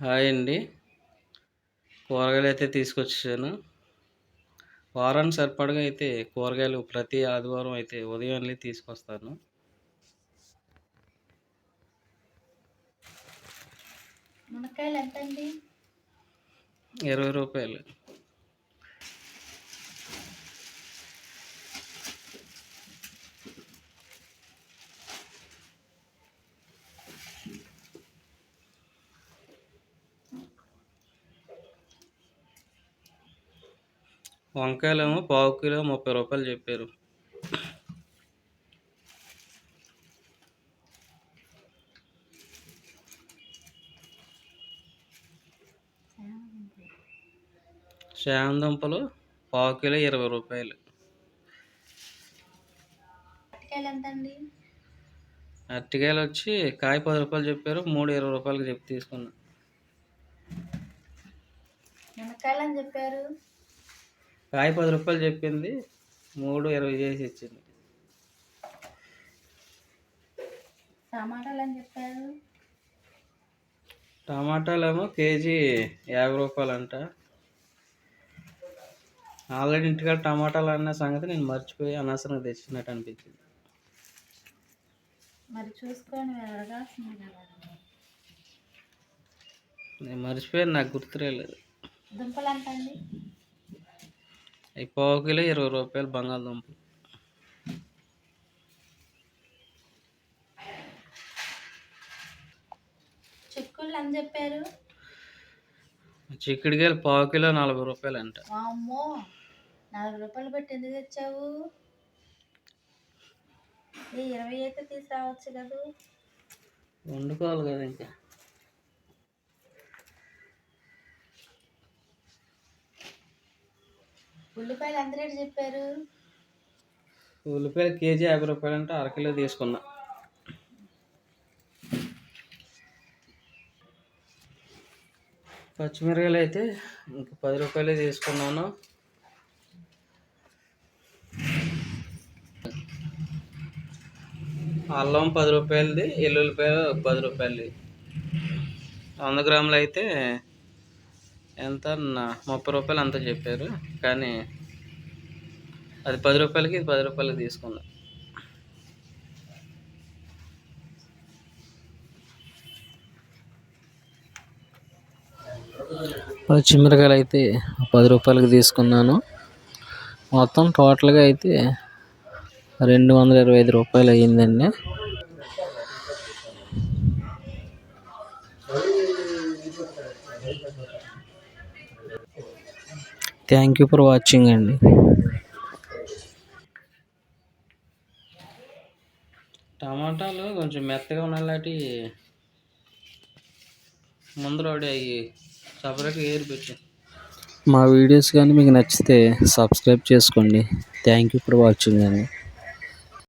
Hi అండి. కూరగాయలు అయితే తీసుకొచ్చాను. వారానికి సరిపడగా అయితే కూరగాయలు ప్రతి ఆదివారం అయితే ఉదయం వెళ్ళి తీసుకొస్తాను. మునక్కాయలు ఎంత అండి ఇరవై రూపాయలు. వంకాయలేమో పావు కిలో ముప్పై రూపాయలు చెప్పారు. శామం దుంపలు పావు కిలో ఇరవై రూపాయలు. అరటికాయలు వచ్చి కాయ పది రూపాయలు చెప్పారు మూడు ఇరవై రూపాయలకి చెప్పి తీసుకున్నా. అని చెప్పారు. కాయ పది రూపాయలు చెప్పింది మూడు ఇరవై చేసి ఇచ్చింది. టమాటాలు అని చెప్పారు? టమాటాలు ఏమో కేజీ యాభై రూపాయలు అంట ఆల్రెడీ ఇంటికాడ టమాటాలు అన్న సంగతి నేను మర్చిపోయి అనవసరంగా తెచ్చినట్టు అనిపించింది. మరి చూసుకొని అడగాల్సింది కదా. నేను మర్చిపోయాను నాకు గుర్తురాలేదు. దుంపలు పావు కిలో ఇరవై రూపాయలు బంగాళదుంపలు చిక్కుళ్ళు అని చెప్పారు. చిక్కుడుకాయలు పావు కిలో నలభై రూపాయలు అంట అమ్మో నలభై రూపాయలు పెట్టి ఎందుకు తెచ్చావు? ఇరవై అయితే తీసుకురావచ్చు కదా? వండుకోవాలి కదా ఇంకా. ఉల్లిపాయలు ఎంత రేటు చెప్పారు? ఉల్లిపాయలు కేజీ యాభై రూపాయలు అంటే అరకిలో తీసుకున్నా. పచ్చిమిరకాయలు అయితే ఇంక పది రూపాయలే తీసుకున్నాను. అల్లం పది రూపాయలది ఎల్లుల్లిపాయ పది రూపాయలది. వంద గ్రాములు అయితే ఎంత? నా- ముప్పై రూపాయలు అంత చెప్పారు. కానీ అది పది రూపాయలకి ఇది పది రూపాయలకి తీసుకున్నా. పచ్చిమిరకాయలు అయితే పది రూపాయలకి తీసుకున్నాను. మొత్తం టోటల్గా అయితే రెండు వందల ఇరవై ఐదు రూపాయలు అయ్యిందండి. థ్యాంక్ యూ ఫర్ వాచింగ్ అండి. టమాటాలు కొంచెం మెత్తగా ఉన్నలాంటి ముందర అవి సపరేట్గా ఏరి పెట్టి. మా వీడియోస్ కానీ మీకు నచ్చితే సబ్స్క్రైబ్ చేసుకోండి. థ్యాంక్ యూ ఫర్ వాచింగ్ అండి.